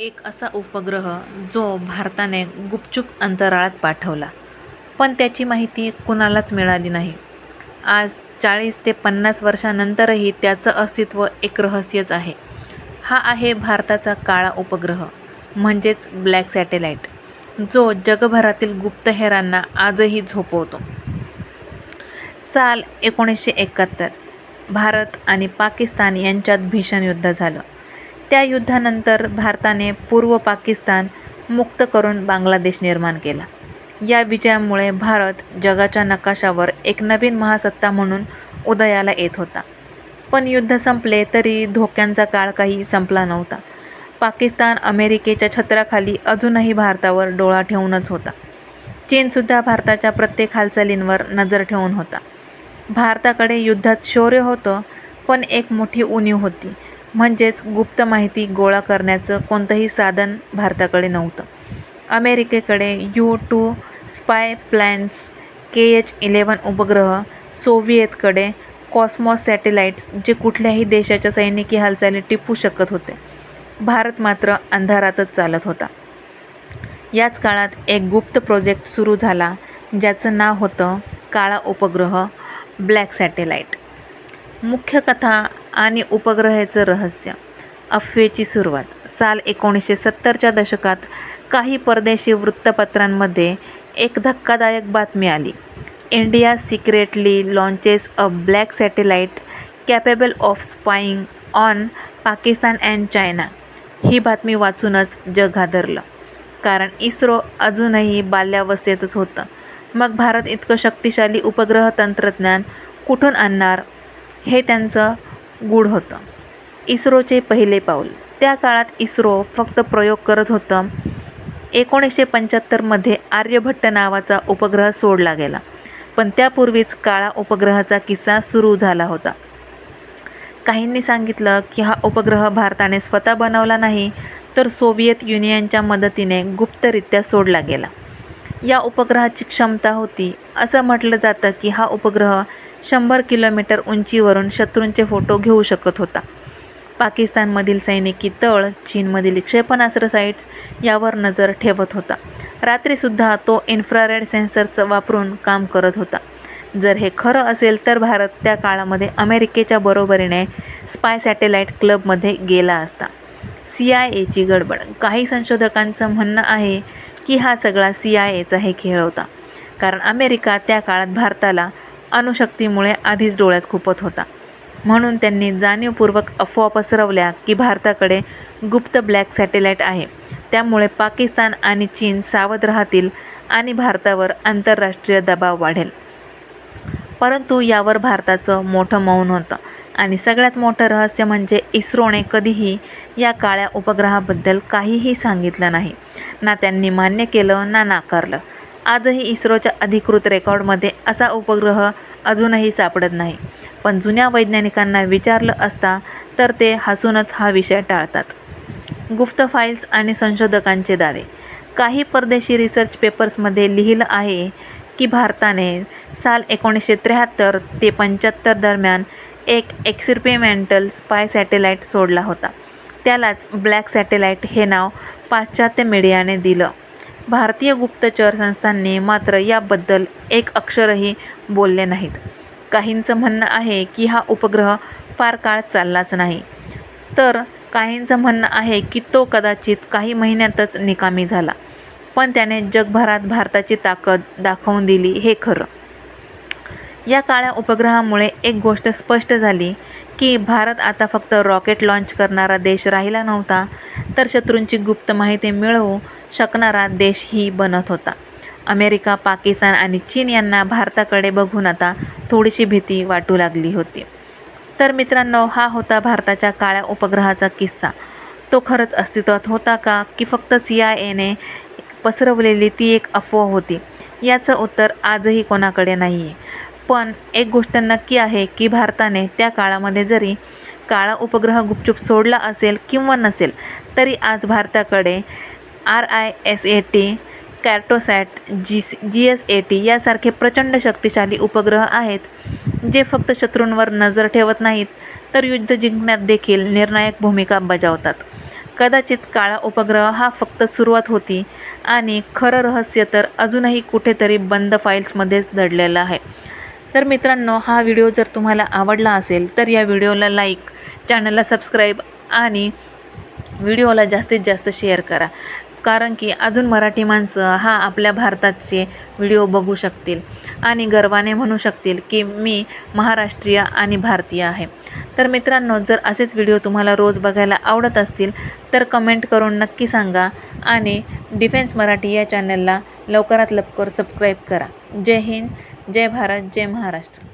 एक असा उपग्रह जो भारताने गुपचूप अंतराळात पाठवला. पण त्याची माहिती कुणालाच मिळाली नाही. आज चाळीस ते पन्नास वर्षानंतरही त्याचं अस्तित्व एक रहस्यच आहे. हा आहे भारताचा काळा उपग्रह म्हणजेच ब्लॅक सॅटेलाईट जो जगभरातील गुप्तहेरांना आजही झोपवतो. साल एकोणीसशे एकाहत्तर भारत आणि पाकिस्तान यांच्यात भीषण युद्ध झालं. त्या युद्धानंतर भारताने पूर्व पाकिस्तान मुक्त करून बांगलादेश निर्माण केला. या विजयामुळे भारत जगाच्या नकाशावर एक नवीन महासत्ता म्हणून उदयाला येत होता. पण युद्ध संपले तरी धोक्यांचा काळ काही संपला नव्हता. पाकिस्तान अमेरिकेच्या छत्राखाली अजूनही भारतावर डोळा ठेवूनच होता. चीनसुद्धा भारताच्या प्रत्येक हालचालींवर नजर ठेवून होता. भारताकडे युद्धात शौर्य होतं पण एक मोठी उणीव होती. म्हणजेच गुप्त माहिती गोळा करण्याचं कोणतंही साधन भारताकडे नव्हतं. अमेरिकेकडे U two spy planes K H eleven उपग्रह सोव्हिएतकडे कॉस्मॉस सॅटेलाइट्स जे कुठल्याही देशाच्या सैनिकी हालचाली टिपू शकत होते. भारत मात्र अंधारातच चालत होता. याच काळात एक गुप्त प्रोजेक्ट सुरू झाला ज्याचं नाव होतं काळा उपग्रह ब्लॅक सॅटेलाईट मुख्य कथा आणि उपग्रहाचं रहस्य. अफवेची सुरुवात. साल एकोणीसशे सत्तरच्या दशकात काही परदेशी वृत्तपत्रांमध्ये एक धक्कादायक बातमी आली. India secretly launches a black satellite capable of spying on Pakistan and China. ही बातमी वाचूनच जग हादरलं. कारण इस्रो अजूनही बाल्यावस्थेतच होतं. मग भारत इतकं शक्तिशाली उपग्रह तंत्रज्ञान कुठून आणणार? हे त्यांचं गूढ होतं. इस्रोचे पहिले पाऊल. त्या काळात इस्रो फक्त प्रयोग करत होतं. एकोणीसशे पंच्याहत्तरमध्ये आर्यभट्ट नावाचा उपग्रह सोडला गेला. पण त्यापूर्वीच काळा उपग्रहाचा किस्सा सुरू झाला होता. काहींनी सांगितलं की हा उपग्रह भारताने स्वतः बनवला नाही तर सोव्हिएत युनियनच्या मदतीने गुप्तरित्या सोडला गेला. या उपग्रहाची क्षमता होती. असं म्हटलं जातं की हा उपग्रह शंभर किलोमीटर उंचीवरून शत्रूंचे फोटो घेऊ शकत होता. पाकिस्तानमधील सैनिकी तळ चीनमधील क्षेपणास्त्र साईट्स यावर नजर ठेवत होता. रात्रीसुद्धा तो इन्फ्रारेड सेन्सरचं वापरून काम करत होता. जर हे खरं असेल तर भारत त्या काळामध्ये अमेरिकेच्या बरोबरीने स्पाय सॅटेलाईट क्लबमध्ये गेला असता. सी आय एची गडबड. काही संशोधकांचं म्हणणं आहे की हा सगळा सी आय एचा हे खेळ होता. कारण अमेरिका त्या काळात भारताला अणुशक्तीमुळे आधीच डोळ्यात खुपत होता. म्हणून त्यांनी जाणीवपूर्वक अफवा पसरवल्या की भारताकडे गुप्त ब्लॅक सॅटेलाईट आहे. त्यामुळे पाकिस्तान आणि चीन सावध राहतील आणि भारतावर आंतरराष्ट्रीय दबाव वाढेल. परंतु यावर भारताचं मोठं मौन होतं आणि सगळ्यात मोठं रहस्य म्हणजे इस्रोने कधीही या काळ्या उपग्रहाबद्दल काहीही सांगितलं नाही. ना त्यांनी मान्य केलं ना नाकारलं. आजही इस्रोच्या अधिकृत रेकॉर्डमध्ये असा उपग्रह अजूनही सापडत नाही. पण जुन्या वैज्ञानिकांना विचारलं असता तर ते हसूनच हा विषय टाळतात. गुप्त फाईल्स आणि संशोधकांचे दावे. काही परदेशी रिसर्च पेपर्समध्ये लिहिलं आहे की भारताने साल एकोणीसशे त्र्याहत्तर ते पंच्याहत्तर दरम्यान एक एक्सपेरिमेंटल स्पाय सॅटेलाईट सोडला होता. त्यालाच ब्लॅक सॅटेलाईट हे नाव पाश्चात्य मीडियाने दिलं. भारतीय गुप्तचर संस्थांनी मात्र याबद्दल एक अक्षरही बोलले नाहीत. काहींचं म्हणणं आहे की हा उपग्रह फार काळ चाललाच नाही. तर काहींचं म्हणणं आहे की तो कदाचित काही महिन्यातच निकामी झाला. पण त्याने जगभरात भारताची ताकद दाखवून दिली हे खरं. या काळ्या उपग्रहामुळे एक गोष्ट स्पष्ट झाली की भारत आता फक्त रॉकेट लॉन्च करणारा देश राहिला नव्हता तर शत्रूंची गुप्त माहिती मिळवू शकणारा देशही बनत होता. अमेरिका पाकिस्तान आणि चीन यांना भारताकडे बघून आता थोडीशी भीती वाटू लागली होती. तर मित्रांनो हा होता भारताच्या काळ्या उपग्रहाचा किस्सा. तो खरंच अस्तित्वात होता का की फक्त सी आय एने पसरवलेली ती एक अफवा होती? याचं उत्तर आजही कोणाकडे नाही आहे पण एक गोष्ट नक्की आहे की भारताने त्या काळामध्ये जरी काळा उपग्रह गुपचूप सोडला असेल किंवा नसेल तरी आज भारताकडे R I S A T Cartosat G C G S A T यासारखे प्रचंड शक्तिशाली उपग्रह आहेत जे फक्त शत्रूंवर नजर ठेवत नाहीत तर युद्ध जिंकण्यात देखील निर्णायक भूमिका बजावतात. कदाचित काळा उपग्रह हा फक्त सुरुवात होती आणि खरं रहस्य तर अजूनही कुठेतरी बंद फाईल्समध्येच दडलेलं आहे. तर मित्रांनो हा व्हिडिओ जर तुम्हाला आवडला असेल तर या व्हिडिओला लाईक चॅनलला सबस्क्राईब आणि व्हिडिओला जास्तीत जास्त शेअर करा. कारण की अजून मराठी माणसं हा आपल्या भारताचे व्हिडिओ बघू शकतील आणि गर्वाने म्हणू शकतील की मी महाराष्ट्रीय आणि भारतीय आहे. तर मित्रांनो जर असेच व्हिडिओ तुम्हाला रोज बघायला आवडत असतील तर कमेंट करून नक्की सांगा आणि डिफेन्स मराठी या चॅनलला लवकरात लवकर सबस्क्राईब करा. जय हिंद जय भारत जय महाराष्ट्र.